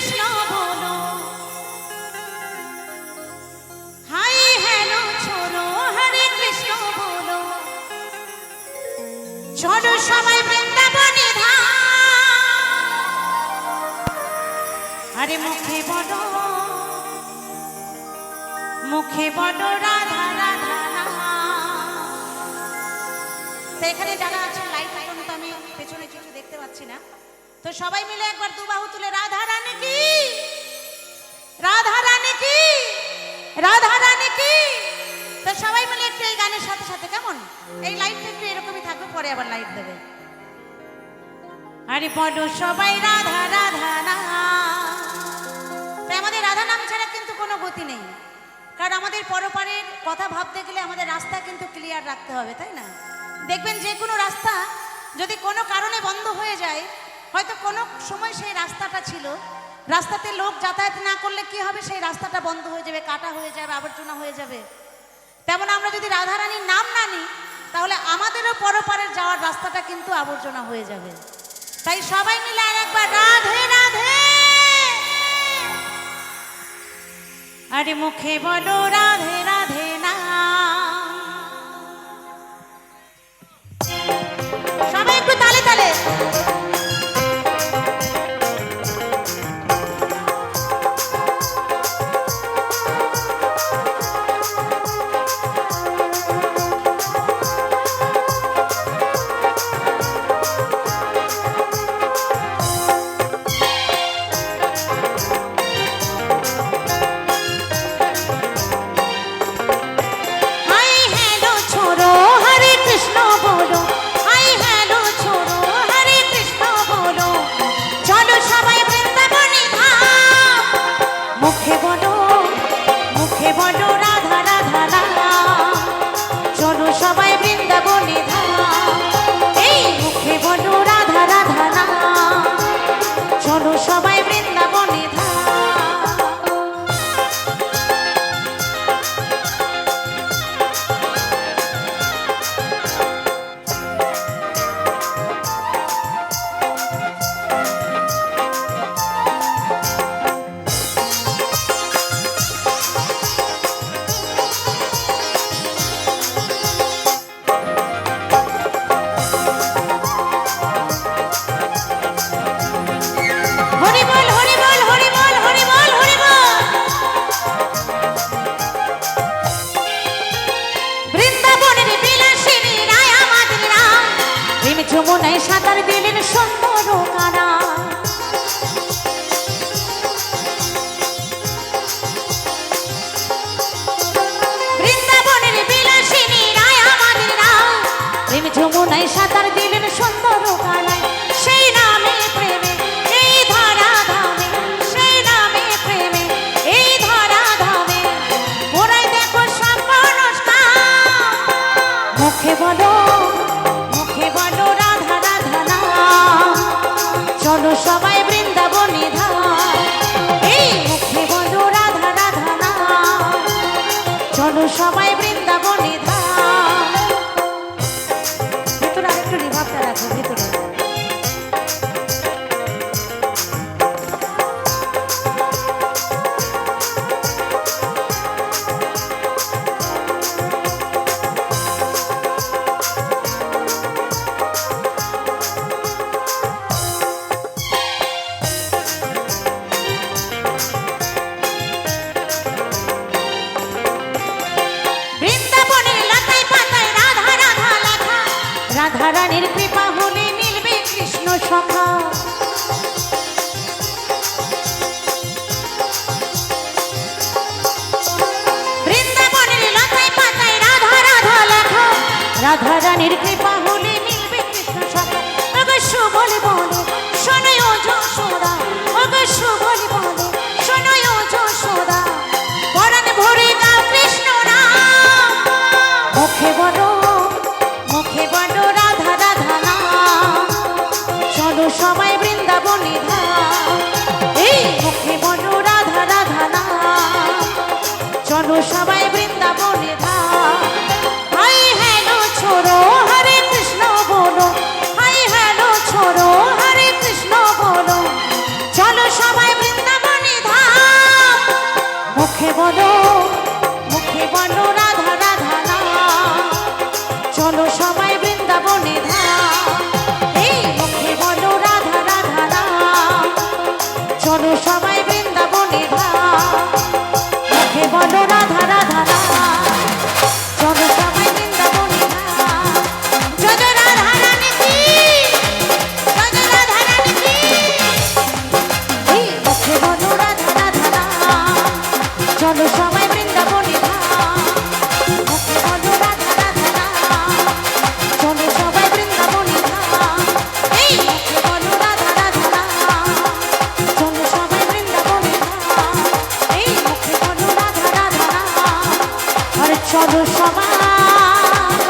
কৃষ্ণ মুখে বলো, মুখে যারা আছেন লাইট এখন তো আমি পেছনে কিছু দেখতে পাচ্ছি না। তো সবাই মিলে একবার দুবাহু তুলে, রাধা রানী কি? রাধা রানী কি? রাধা রানী কি? তো সবাই মিলে একটু এই গানের সাথে সাথে, কেমন? এই লাইটটা একটু এরকমই থাকবে, পরে আবার লাইট দেবে। আরে বলো সবাই রাধা রাধা না। তাই আমাদের রাধা নাম ছাড়া কিন্তু কোনো গতি নেই। কারণ আমাদের পরপারের কথা ভাবতে গেলে আমাদের রাস্তা কিন্তু ক্লিয়ার রাখতে হবে, তাই না? দেখবেন যে কোনো রাস্তা যদি কোনো কারণে বন্ধ হয়ে যায় হয়তো কোনো সময় সেই রাস্তাটা ছিল। রাস্তাতে লোক যাতায়াত না করলে কি হবে? সেই রাস্তাটা বন্ধ হয়ে যাবে, কাটা হয়ে যাবে, আবর্জনা হয়ে যাবে। তেমন আমরা যদি রাধারানীর নাম না নিই, তাহলে আমাদেরও পরপারের যাওয়ার রাস্তাটা কিন্তু আবর্জনা হয়ে যাবে। তাই সবাই মিলে আর একবার রাধে রাধে! আরে মুখে বলো রাধে রাধে না। সবাই একটু তালে তালে। যমুনায় সাঁতার দিলেন সুন্দর কালায়। সেই নামে প্রেমে, এই ধারা ধামে সেই নামে প্রেমে, এই ধারা ধামে ওরাই দেখো মুখে বলো মুখে বলো রাধা রাধা না চলো সবাই মুখে সবাই রানীর কৃপা হলে মিলবে কৃষ্ণ সখা। বৃন্দাবনের লতায় পাতায় রাধা রাধা লেখা। রাধা রানীর কৃপা হলে মিলবে কৃষ্ণ সখা। শুভ বলে চলো সবাই বৃন্দাবনে ধাম সবার